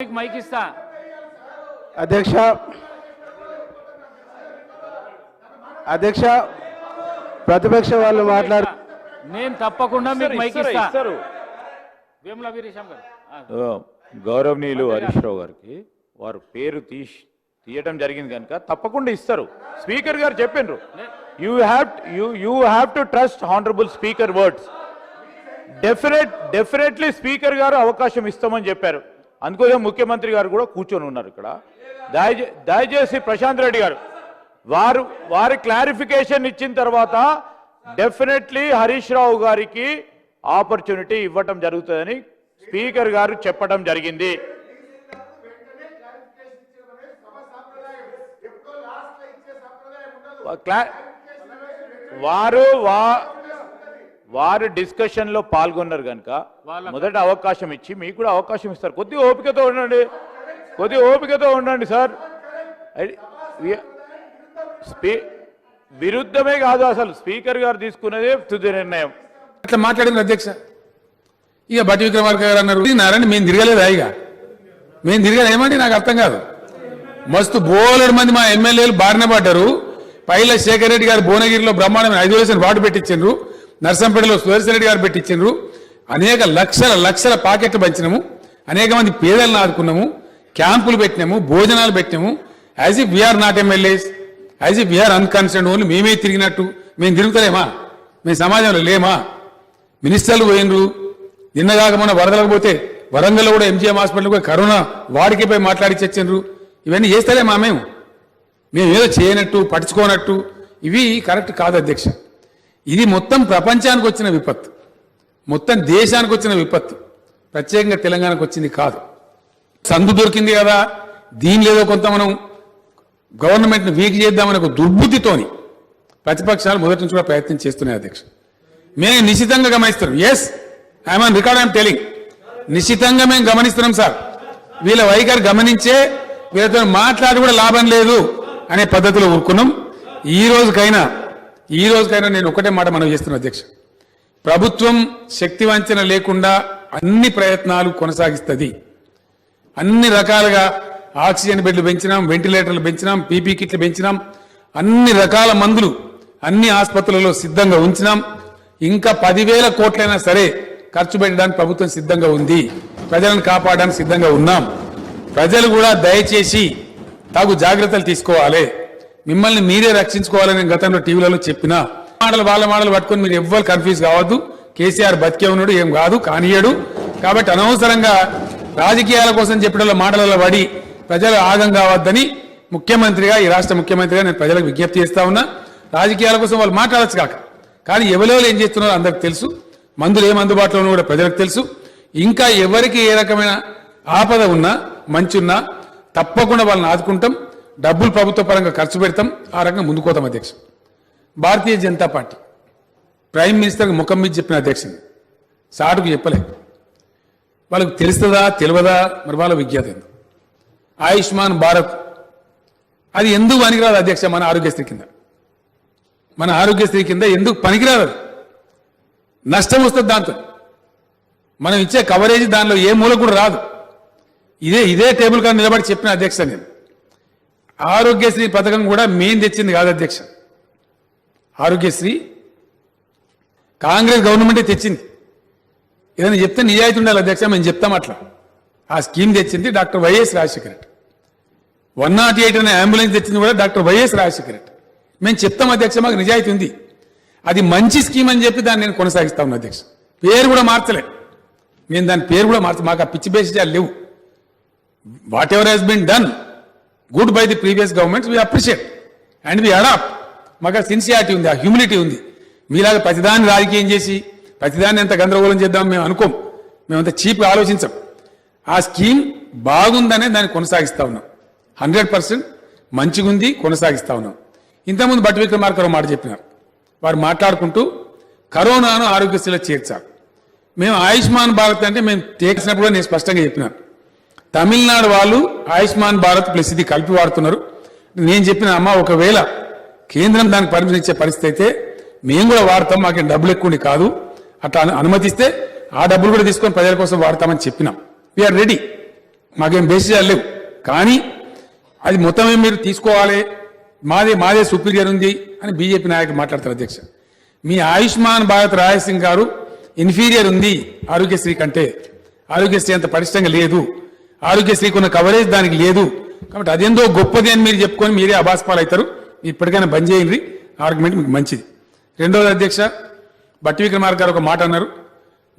మీకు మైక్ ఇస్తా. అధ్యక్ష అధ్యక్ష ప్రతిపక్ష వాళ్ళు మాట్లాడు నేను తప్పకుండా మీకు మైక్ ఇస్తారు, గౌరవనీయులు హరీష్ రావు గారికి వారు పేరు తీసి తీయటం జరిగింది కనుక తప్పకుండా ఇస్తారు. స్పీకర్ గారు చెప్పిండ్రు you have you you have to trust honourable speaker words definite definitely speaker గారు అవకాశం ఇస్తామని చెప్పారు. అందుకోసం ముఖ్యమంత్రి గారు కూడా కూర్చొని ఉన్నారు ఇక్కడ. దయచే దయచేసి ప్రశాంత్ రెడ్డి గారు వారు వారి క్లారిఫికేషన్ ఇచ్చిన తర్వాత డెఫినెట్లీ హరీష్ రావు గారికి ఆపర్చునిటీ ఇవ్వటం జరుగుతుందని స్పీకర్ గారు చెప్పడం జరిగింది. వారు వా వారు డిస్కషన్లో పాల్గొన్నారు కనుక వాళ్ళ- మొదట అవకాశం ఇచ్చి మీకు కూడా అవకాశం ఇస్తారు. కొద్దిగా ఓపికతో ఉండండి. కొద్దిగా ఓపికతో ఉండండి సార్. స్పీ- విరుద్ధమే కాదు అసలు. స్పీకర్ గారు తీసుకున్నదే తుది నిర్ణయం. అట్లా మాట్లాడింది అధ్యక్ష. ఇక బట్టి విక్రమార్క గారు అన్నారు నారాయణ మేము తిరగలేదా ఇక? మేము తిరగలేదు? ఏమంటే నాకు అర్థం కాదు. మస్తు బోలెడు మంది మా ఎమ్మెల్యేలు బారిన పడ్డారు. పైల శేఖర్ రెడ్డి గారు భువనగిరిలో బ్రహ్మాండమైన ఐదు వేల వార్డు పెట్టించిండ్రు. నర్సంపేటలో సుదర్శన్ రెడ్డి గారు పెట్టించిండ్రు అనేక లక్షల లక్షల పాకెట్లు పంచినాము. అనేక మంది పేదలను ఆదుకున్నాము. క్యాంపులు పెట్టినాము భోజనాలు పెట్టినాము. As if we're not MLAs as if we're unconcern only మేమే తిరిగినట్టు. మేము తిరుగుతలేమా? మేము సమాజంలో లేమా? మినిస్టర్లు పోయినరు నిన్నగాక మొన్న వరదలకు పోతే వరంగల్లో కూడా ఎంజీఎం హాస్పిటల్ కూడా కరోనా వాడికి పోయి మాట్లాడి చచ్చిండ్రు. ఇవన్నీ చేస్తలేమా మేము? మేము ఏదో చేయనట్టు పట్టించుకోనట్టు. ఇవి కరెక్ట్ కాదు అధ్యక్ష. ఇది మొత్తం ప్రపంచానికి వచ్చిన విపత్తు. మొత్తం దేశానికి వచ్చిన విపత్తు. ప్రత్యేకంగా తెలంగాణకు వచ్చింది కాదు. సందు దొరికింది కదా. దీనిలో ఏదో కొంత మనం గవర్నమెంట్ని వీక్ చేద్దామని ఒక దుర్బుద్ధితోని ప్రతిపక్షాలు మొదటి నుంచి కూడా ప్రయత్నం చేస్తున్నాయి అధ్యక్ష. మేము నిశ్చితంగా గమనిస్తున్నాం. Yes I'm on record I'm telling నిశ్చితంగా మేము గమనిస్తున్నాం సార్. వీళ్ళ వైఖరి గమనించే వీళ్ళతో మాట్లాడి కూడా లాభం లేదు అనే పద్ధతిలో ఊరుకున్నాం. ఈ రోజుకైనా ఈ రోజుకైనా నేను ఒకటే మాట మనం చేస్తున్న అధ్యక్ష. ప్రభుత్వం శక్తి వంచన లేకుండా అన్ని ప్రయత్నాలు కొనసాగిస్తుంది. అన్ని రకాలుగా ఆక్సిజన్ బెడ్లు పెంచినాం వెంటిలేటర్లు పెంచినాం పీపీ కిట్లు పెంచినాం అన్ని రకాల మందులు అన్ని ఆసుపత్రులలో సిద్ధంగా ఉంచినాం. ఇంకా పదివేల కోట్లైనా సరే ఖర్చు పెట్టడానికి ప్రభుత్వం సిద్ధంగా ఉంది. ప్రజలను కాపాడడానికి సిద్ధంగా ఉన్నాం. ప్రజలు కూడా దయచేసి తగు జాగ్రత్తలు తీసుకోవాలి. మిమ్మల్ని మీరే రక్షించుకోవాలని నేను గతంలో టీవీలలో చెప్పిన మాటలు వాళ్ళ మాటలు పట్టుకొని మీరు ఎవ్వరు కన్ఫ్యూజ్ కావద్దు. కేసీఆర్ బతికే ఉన్నాడు ఏం కాదు కానియడు. కాబట్టి అనవసరంగా రాజకీయాల కోసం చెప్పిన మాటలలో పడి ప్రజలు ఆగం కావద్దని ముఖ్యమంత్రిగా ఈ రాష్ట్ర ముఖ్యమంత్రిగా నేను ప్రజలకు విజ్ఞప్తి చేస్తా ఉన్నా. రాజకీయాల కోసం వాళ్ళు మాట్లాడచ్చు కాక. కానీ ఎవరెవరు ఏం చేస్తున్నారో అందరికి తెలుసు. మందులు ఏం అందుబాటులో ఉన్నా కూడా ప్రజలకు తెలుసు. ఇంకా ఎవరికి ఏ రకమైన ఆపద ఉన్నా మంచున్నా తప్పకుండా వాళ్ళని ఆదుకుంటాం. డబ్బులు ప్రభుత్వ పరంగా ఖర్చు పెడతాం ఆ రకంగా ముందుకోతాం అధ్యక్ష. భారతీయ జనతా పార్టీ ప్రైమ్ మినిస్టర్కి ముఖం మీద చెప్పిన అధ్యక్షుని. సాటుకు చెప్పలే. వాళ్ళకు తెలుస్తుందా తెలియదా? మరి వాళ్ళ విజ్ఞత ఆయుష్మాన్ భారత్. అది ఎందుకు పనికిరాదు అధ్యక్ష మన ఆరోగ్యశ్రీ కింద? మన ఆరోగ్యశ్రీ కింద ఎందుకు పనికిరాదు నష్టం వస్తుంది దాంతో. మనం ఇచ్చే కవరేజ్ దానిలో ఏ మూల కూడా రాదు. ఇదే ఇదే టేబుల్ కానీ నిలబడి చెప్పిన అధ్యక్ష నేను. ఆరోగ్యశ్రీ పథకం కూడా మేం తెచ్చింది కాదు అధ్యక్ష. ఆరోగ్యశ్రీ కాంగ్రెస్ గవర్నమెంటే తెచ్చింది. ఏదైనా చెప్తే నిజాయితీ ఉండాలి అధ్యక్ష మేము చెప్తాం అట్లా. ఆ స్కీమ్ తెచ్చింది doctor YS Rajasekhara Reddy. One nought eight అనే అంబులెన్స్ తెచ్చింది కూడా డాక్టర్ వైఎస్ రాజశేఖర రెడ్డి. మేము చెప్తాం అధ్యక్ష మాకు నిజాయితీ ఉంది. అది మంచి స్కీమ్ అని చెప్పి దాన్ని నేను కొనసాగిస్తా ఉన్నా అధ్యక్ష. పేరు కూడా మార్చలే. నేను దాని పేరు కూడా మార్చ మాకు ఆ పిచ్చి బేసిజాలు లేవు. Whatever has been done good by the previous governments we appreciate and we adopt మాకు సిన్సియారిటీ ఉంది ఆ హ్యూమిలిటీ ఉంది. మీలాగా ప్రతిదాన్ని రాజకీయం చేసి ప్రతిదాన్ని ఎంత గందరగోళం చేద్దాం మేము అనుకోం. మేము అంత చీప్గా ఆలోచించాం. ఆ స్కీమ్ బాగుందనే దాన్ని కొనసాగిస్తా ఉన్నాం. హండ్రెడ్ పర్సెంట్ మంచిగుంది కొనసాగిస్తా ఉన్నాం. ఇంతకుముందు బట్టి విక్రమార్కరావు మాట చెప్పినారు. వారు మాట్లాడుకుంటూ కరోనాను ఆరోగ్యశ్రీలో చేర్చారు మేము ఆయుష్మాన్ భారత్ అంటే మేము చేసినప్పుడు నేను స్పష్టంగా చెప్పినాను. తమిళనాడు వాళ్ళు ఆయుష్మాన్ భారత్ ప్లస్ ఇది కలిపి వాడుతున్నారు. నేను చెప్పిన అమ్మ ఒకవేళ కేంద్రం దానికి పర్మిషన్ ఇచ్చే పరిస్థితి అయితే మేము కూడా వాడతాం మాకేం డబ్బులు ఎక్కువ కాదు. అట్లా అనుమతిస్తే ఆ డబ్బులు కూడా తీసుకొని ప్రజల కోసం వాడతామని చెప్పినాం. వీఆర్ రెడీ మాకేం బేసిజాలు లేవు. కానీ అది మొత్తమే మీరు తీసుకోవాలి. మాదే మాదే సుపీరియర్ ఉంది అని బీజేపీ నాయకులు మాట్లాడతారు అధ్యక్ష. మీ ఆయుష్మాన్ భారత్ రాయ్ సింగ్ గారు ఇన్ఫీరియర్ ఉంది ఆరోగ్యశ్రీ కంటే. ఆరోగ్యశ్రీ అంత పటిష్టంగా లేదు. ఆరోగ్యశ్రీకి ఉన్న కవరేజ్ దానికి లేదు. కాబట్టి అదేందో గొప్పది అని మీరు చెప్పుకొని మీరే అభాస్పాలు అవుతారు ఇప్పటికైనా బంద్ చేయండి. ఆర్గ్యుమెంట్ మీకు మంచిది. రెండవది అధ్యక్ష బట్టి విక్రమార్ గారు ఒక మాట అన్నారు.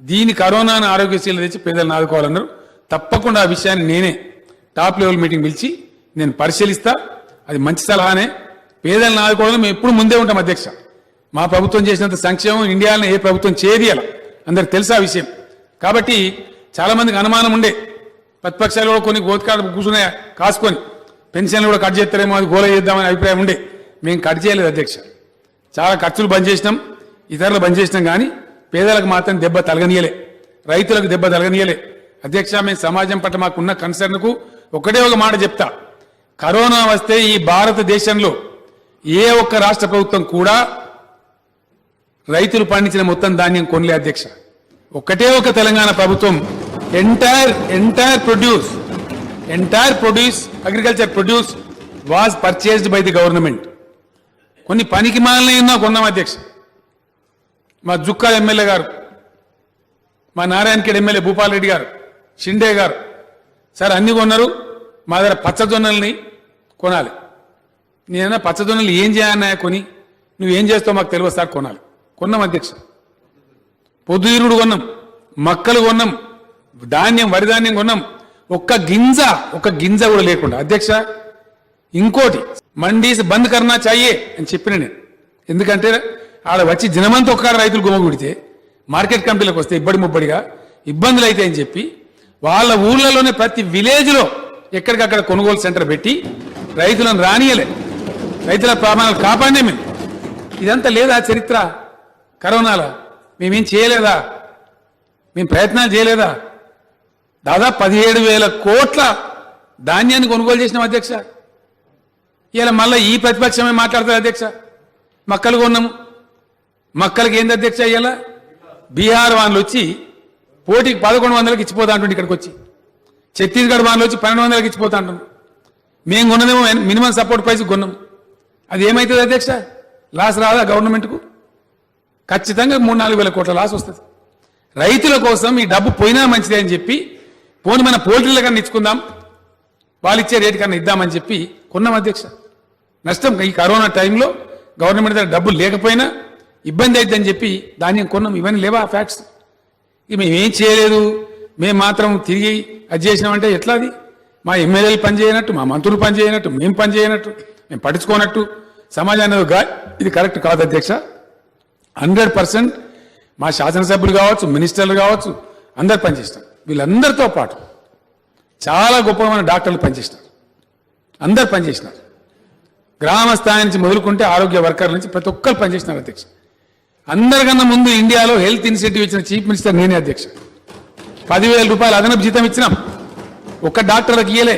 దీని కరోనాను ఆరోగ్యశ్రీలు తెచ్చి పేదలను ఆదుకోవాలన్నారు. తప్పకుండా ఆ విషయాన్ని నేనే టాప్ లెవెల్ మీటింగ్ పిలిచి నేను పరిశీలిస్తా. అది మంచి సలహానే. పేదలను ఆదుకోవాలని మేము ఎప్పుడు ముందే ఉంటాం అధ్యక్ష. మా ప్రభుత్వం చేసినంత సంక్షేమం ఇండియాలో ఏ ప్రభుత్వం చేయదీయాల అందరికి తెలుసా ఆ విషయం. కాబట్టి చాలామందికి అనుమానం ఉండే. ప్రతిపక్షాలు కూడా కొన్ని గోతికాడు కూర్చునే కాసుకొని. పెన్షన్లు కూడా కట్ చేస్తారేమో అది గోల చేద్దామని అభిప్రాయం ఉండే. మేము కట్ చేయలేదు అధ్యక్ష. చాలా ఖర్చులు బంద్ చేసినాం ఇతరులు బంద్ చేసినాం కానీ పేదలకు మాత్రం దెబ్బ తలగనీయలే. రైతులకు దెబ్బ తలగనీయలే. అధ్యక్ష మేము సమాజం పట్ల మాకున్న కన్సర్న్కు ఒకటే ఒక మాట చెప్తా. కరోనా వస్తే ఈ భారతదేశంలో ఏ ఒక్క రాష్ట్ర ప్రభుత్వం కూడా రైతులు పండించిన మొత్తం ధాన్యం కొనలే అధ్యక్ష. ఒకటే ఒక తెలంగాణ ప్రభుత్వం entire entire produce entire produce agriculture produce was purchased by the government కొన్ని పనికి మాలైనా కొన్నాం అధ్యక్ష. మా జుక్కా ఎమ్మెల్యే గారు మా నారాయణఖేడ్ ఎమ్మెల్యే భూపాల్ రెడ్డి గారు షిండే గారు సార్ అన్ని కొన్నారు మా దగ్గర పచ్చజొన్నల్ని కొనాలి. నేనైనా పచ్చజొన్నలు ఏం చేయాలన్నా కొని నువ్వేం చేస్తావు మాకు తెలియదు సార్ కొనాలి. కొన్నాం అధ్యక్ష. పొద్దురుడు కొన్నాం మక్కలు కొన్నాం ధాన్యం వరి ధాన్యం కొన్నాం. ఒక్క గింజ ఒక్క గింజ కూడా లేకుండా. అధ్యక్ష ఇంకోటి మండీస్ బంద్ కర్నా చాయే అని చెప్పిన నేను. ఎందుకంటే ఆడ వచ్చి జనమంతా ఒక్కడ రైతులు గుమ్మగుడితే మార్కెట్ కంపెనీలకు వస్తే ఇబ్బడి ముబ్బడిగా ఇబ్బందులు అయితే అని చెప్పి వాళ్ళ ఊర్లలోనే ప్రతి విలేజ్లో ఎక్కడికక్కడ కొనుగోలు సెంటర్ పెట్టి రైతులను రానియలే. రైతుల ప్రమాణాలు కాపాడే మేము. ఇదంతా లేదా చరిత్ర? కరోనాలో మేమేం చేయలేదా? మేము ప్రయత్నాలు చేయలేదా? దాదాపు పదిహేడు వేల కోట్ల ధాన్యాన్ని కొనుగోలు చేసినాం అధ్యక్ష. ఇలా మళ్ళీ ఈ ప్రతిపక్షమే మాట్లాడతారు అధ్యక్ష. మక్కలు కొన్నాము. మక్కలకి ఏంది అధ్యక్ష ఇలా బీహార్ వాళ్ళు వచ్చి పోటీకి పదకొండు వందలకి ఇచ్చిపోతా అంటుండే ఇక్కడికి వచ్చి. ఛత్తీస్గఢ్ వాళ్ళు వచ్చి పన్నెండు వందలకి ఇచ్చిపోతా అంటాం మేము కొన్నదేమో మినిమం సపోర్ట్ ప్రైస్ కొన్నాం అది ఏమవుతుంది అధ్యక్ష? లాస్ రాదా గవర్నమెంట్కు? ఖచ్చితంగా మూడు నాలుగు వేల కోట్ల లాస్ వస్తుంది. రైతుల కోసం ఈ డబ్బు పోయినా మంచిదే అని చెప్పి పోని మన పోల్ట్రీల కన్నా ఇచ్చుకుందాం. వాళ్ళు ఇచ్చే రేటు కన్నా ఇద్దామని చెప్పి కొన్నాం అధ్యక్ష. నష్టం ఈ కరోనా టైంలో గవర్నమెంట్ దగ్గర డబ్బులు లేకపోయినా ఇబ్బంది అవుతుందని చెప్పి ధాన్యం కొన్నాం. ఇవన్నీ లేవా ఫ్యాక్ట్స్? ఇక మేము చేయలేదు. మేము మాత్రం తిరిగి అది చేసినామంటే ఎట్లా అది? మా ఎమ్మెల్యేలు పనిచేయనట్టు మా మంత్రులు పనిచేయనట్టు మేము పనిచేయనట్టు మేము పట్టించుకోనట్టు సమాజాన్ని గా- ఇది కరెక్ట్ కాదు అధ్యక్ష. హండ్రెడ్ పర్సెంట్ మా శాసనసభ్యులు కావచ్చు మినిస్టర్లు కావచ్చు అందరు పనిచేస్తాం వీళ్ళందరితో పాటు చాలా గొప్పమైన డాక్టర్లు పనిచేసినారు. అందరు పనిచేసినారు. గ్రామ స్థాయి నుంచి మొదలుకుంటే ఆరోగ్య వర్కర్ల నుంచి ప్రతి ఒక్కరు పనిచేసినారు అధ్యక్ష. అందరికన్నా ముందు ఇండియాలో హెల్త్ ఇనిషియేటివ్ ఇచ్చిన చీఫ్ మినిస్టర్ నేనే అధ్యక్ష. పదివేల రూపాయలు అదనపు జీతం ఇచ్చినాం. ఒక్క డాక్టర్లకు ఇయ్యలే.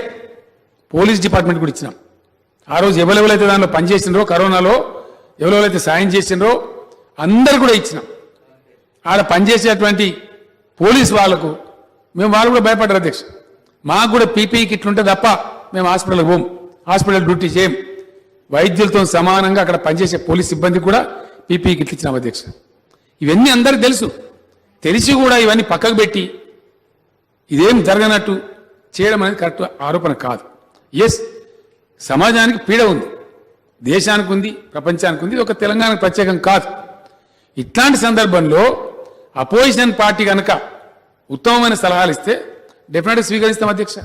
పోలీస్ డిపార్ట్మెంట్ కూడా ఇచ్చినాం. ఆ రోజు ఎవరెవరైతే దానిలో పనిచేసినరో కరోనాలో ఎవరెవరైతే సాయం చేసినరో అందరు కూడా ఇచ్చినాం. ఆడ పనిచేసేటువంటి పోలీస్ వాళ్ళకు మేము వాళ్ళు కూడా భయపడ్డారు అధ్యక్ష. మాకు కూడా పీపీ కిట్లు ఉంటే తప్ప మేము హాస్పిటల్కి పోం. హాస్పిటల్ డ్యూటీ చేయం. వైద్యులతో సమానంగా అక్కడ పనిచేసే పోలీస్ సిబ్బంది కూడా పీపీ కిట్లు ఇచ్చినాం అధ్యక్ష. ఇవన్నీ అందరికి తెలుసు. తెలిసి కూడా ఇవన్నీ పక్కకు పెట్టి ఇదేం జరగనట్టు చేయడం అనేది కరెక్ట్ ఆరోపణ కాదు. ఎస్ సమాజానికి పీడ ఉంది. దేశానికి ఉంది ప్రపంచానికి ఉంది. ఒక తెలంగాణకు ప్రత్యేకం కాదు. ఇట్లాంటి సందర్భంలో అపోజిషన్ పార్టీ కనుక ఉత్తమమైన సలహాలు ఇస్తే డెఫినెట్గా స్వీకరిస్తాం అధ్యక్ష.